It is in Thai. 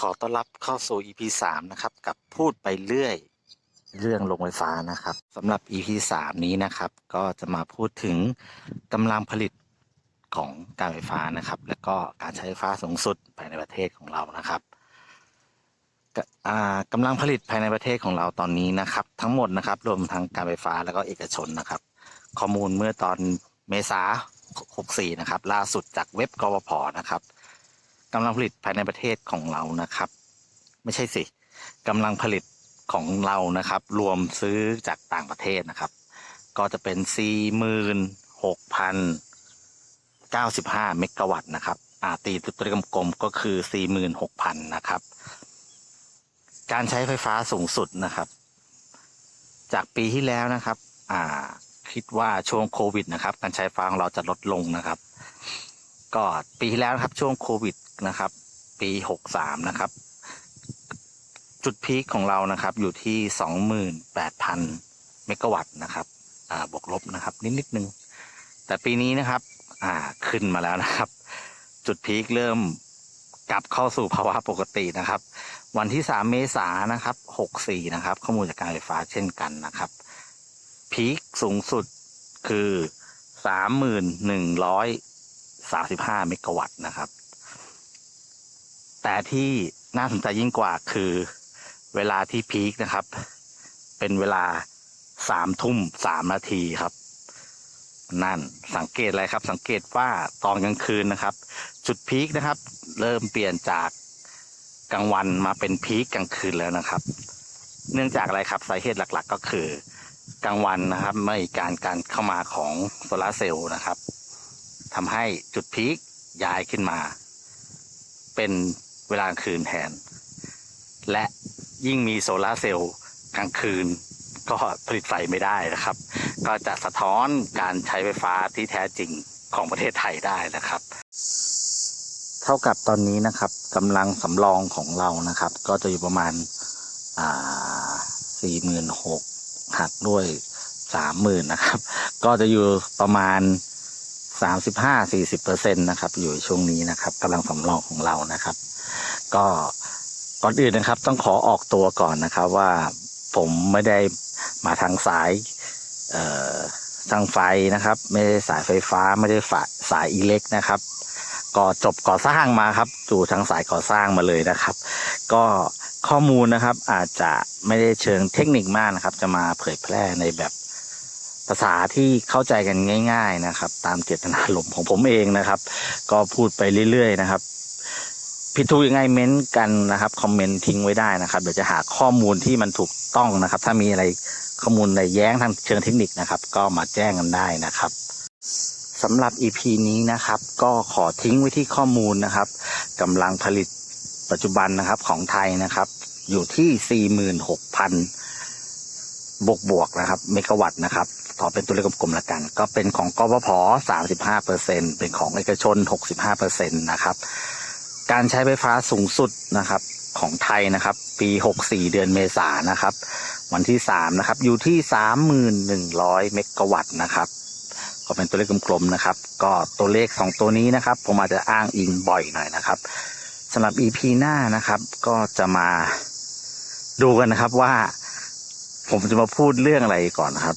ขอต้อนรับเข้าสู่ EP สามนะครับ กับพูดไปเรื่อย เรื่องโรงไฟฟ้านะครับสำหรับ EP สามนี้นะครับ ก็จะมาพูดถึงกำลังผลิตของการไฟฟ้านะครับ และก็การใช้ไฟฟ้าสูงสุดภายในประเทศของเรานะครับกอ่ากำลังผลิตภายในประเทศของเราตอนนี้นะครับ ทั้งหมดนะครับรวมทั้งการไฟฟ้าแล้วก็เอกชนนะครับ ข้อมูลเมื่อตอนเมษา64นะครับ ล่าสุดจากเว็บกวพนะครับ กำลังผลิตภายในประเทศของเรานะครับ ไม่ใช่สิกำลังผลิตของเรานะครับ รวมซื้อจากต่างประเทศนะครับ ก็จะเป็น 46,095 เมกะวัตต์นะครับอาตีตัวเลขกลมๆก็คือ 46,000 นะครับ การใช้ไฟฟ้าสูงสุดนะครับ จากปีที่แล้วนะครับ อ่าคิดว่าช่วงโควิดนะครับ การใช้ไฟฟ้าของเราจะลดลงนะครับ ก็ปีที่แล้วนะครับช่วงโควิดนะครับ ปีหกสามนะครับ จุดพีคของเรานะครับอยู่ที่สองหมื่นแปดพันเมกะวัตต์นะครับบวกลบนะครับ นิดนิดนึง แต่ปีนี้นะครับขึ้นมาแล้วนะครับ จุดพีคเริ่มกลับเข้าสู่ภาวะปกตินะครับ วันที่สามเมษายนนะครับหกสี่นะครับ ข้อมูลจากการไฟฟ้าเช่นกันนะครับ พีคสูงสุดคือสามสิบห้าเมกะวัตต์นะครับ แต่ที่น่าสนใจยิ่งกว่าคือเวลาที่พีคนะครับ เป็นเวลาสามทุ่มสามนาทีครับ นั่นสังเกตอะไรครับ สังเกตว่าตอนกลางคืนนะครับ จุดพีคนะครับ เริ่มเปลี่ยนจากกลางวันมาเป็นพีคกลางคืนแล้วนะครับ เนื่องจากอะไรครับสาเหตุหลัก ๆ ก็คือกลางวันนะครับ ไม่การการเข้ามาของโซลาร์เซลล์นะครับ ทำให้จุดพีคย้ายขึ้นมา เป็นเวลากลางคืนแทน และยิ่งมีโซลาร์เซลล์กลางคืนก็ผลิตไฟไม่ได้นะครับ ก็จะสะท้อนการใช้ไฟฟ้าที่แท้จริงของประเทศไทยได้นะครับ เท่ากับตอนนี้นะครับกำลังสำรองของเรานะครับ ก็จะอยู่ประมาณอ่าสี่หมื่นหกหักด้วยสามหมื่นนะครับ ก็จะอยู่ประมาณ สามสิบห้าสี่สิบเปอร์เซ็นตนะครับ อยู่ช่วงนี้นะครับกำลังสำรองของเรานะครับ ก็ก่อนอื่นนะครับ ต้องขอออกตัวก่อนนะครับว่าผมไม่ได้มาทางสายเอ่อทางไฟนะครับ ไม่ได้สายไฟฟ้าไม่ได้ฝาสายอิเล็กนะครับก็จบก่อสร้างมาครับจู่ทางสายก่อสร้างมาเลยนะครับ ก็ข้อมูลนะครับอาจจะไม่ได้เชิงเทคนิคมากนะครับ จะมาเผยแพร่ในแบบ ภาษาที่เข้าใจกันง่าย ๆนะครับ ตามเจตนารมของผมเองนะครับ ก็พูดไปเรื่อย ๆ นะครับผิดถูกยังไงเม้นต์กันนะครับคอมเมนต์ทิ้งไว้ได้นะครับเดี๋ยวจะหาข้อมูลที่มันถูกต้องนะครับ ถ้ามีอะไรข้อมูลในแย้งทางเชิงเทคนิคนะครับ ก็มาแจ้งกันได้นะครับสำหรับ EP นี้นะครับ ก็ขอทิ้งไว้ที่ข้อมูลนะครับกำลังผลิตปัจจุบันนะครับของไทยนะครับ อยู่ที่ 46,000 บวกบวกๆนะครับ เมกะวัตต์นะครับ ขอเป็นตัวเลขกลมๆละกัน ก็เป็นของกบพ35เปอร์เซ็นเป็นของเอกชน65เปอร์เซ็นตนะครับ การใช้ไฟฟ้าสูงสุดนะครับของไทยนะครับ ปี64เดือนเมษายนะครับ วันที่3นะครับ อยู่ที่3,100เมกะวัตต์นะครับก็เป็นตัวเลขกลมๆนะครับ ก็ตัวเลข2ตัวนี้นะครับ ผมอาจจะอ้างอิงบ่อยหน่อยนะครับสำหรับ EP หน้านะครับ ก็จะมาดูกันนะครับว่าผมจะมาพูดเรื่องอะไรก่อนนะครับ